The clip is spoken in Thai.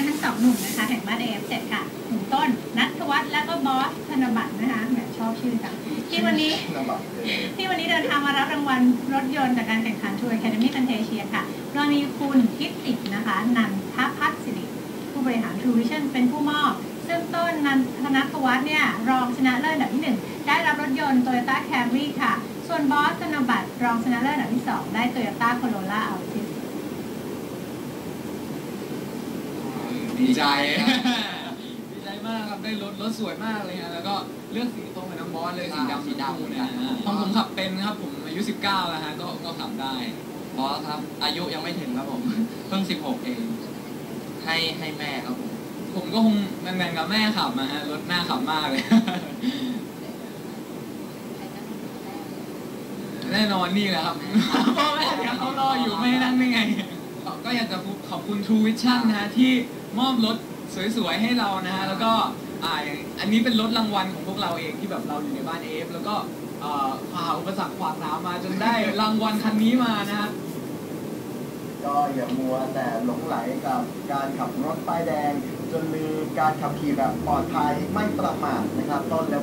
กันทั้งสองหนุ่มนะคะแห่งบ้านเอฟเจ็ดค่ะหนุ่มต้นนัทวัฒน์และก็บอสธนบัตรนะคะแหมชอบชื่อจังที่วันนี้นบัตรเลยที่วันนี้เดินทางมารับรางวัลรถยนต์จากการแข่งขันทัวร์แค d มี่คันเทเชียค่ะโดยมีคุณคิดติดนะคะ นันทพัฒน์สิริผู้บริหาร True Vision เป็นผู้มอบ ซึ่งต้นนันทนัทวัฒน์เนี่ยรองชนะเลิศอันดับที่1ได้รับรถยนต์ Toyota Camry ค่ะ ส่วนบอสธนบัตรรองชนะเลิศอันดับที่2ได้ Toyota Corolla Altis ดีใจ ดีใจมากครับได้รถรถสวยมากเลยฮะแล้วก็เลือกสีตรงกับน้องบอสเลยสีดำสีดำชมพูเนี่ยนะฮะของผมขับเป็นครับผมอายุ 19 แล้วฮะก็ก็ขับได้บอสครับ อายุยังไม่ถึงครับผมเพิ่ง 16 เอง ให้ให้แม่ครับผม ผมก็คงแบ่งๆกับแม่ขับมาฮะรถหน้าขับมากเลยแน่นอนนี่แหละครับพ่อแม่เนี่ยเขา จะขอบคุณ True Vision นะฮะที่มอบรถสวยๆให้เรานะฮะแล้วก็อ่าอย่างอันนี้เป็นรถรางวัลของพวกเราเองที่แบบเราอยู่ในบ้านเอฟแล้วก็เอ่อฝ่าอุปสรรคขวากหนามมาจนได้รางวัลคันนี้มานะฮะ ก็อย่ามัวแต่หลงไหลกับการขับรถป้ายแดง จนลืมการขับขี่แบบปลอดภัยไม่ประมาทนะครับต้นและ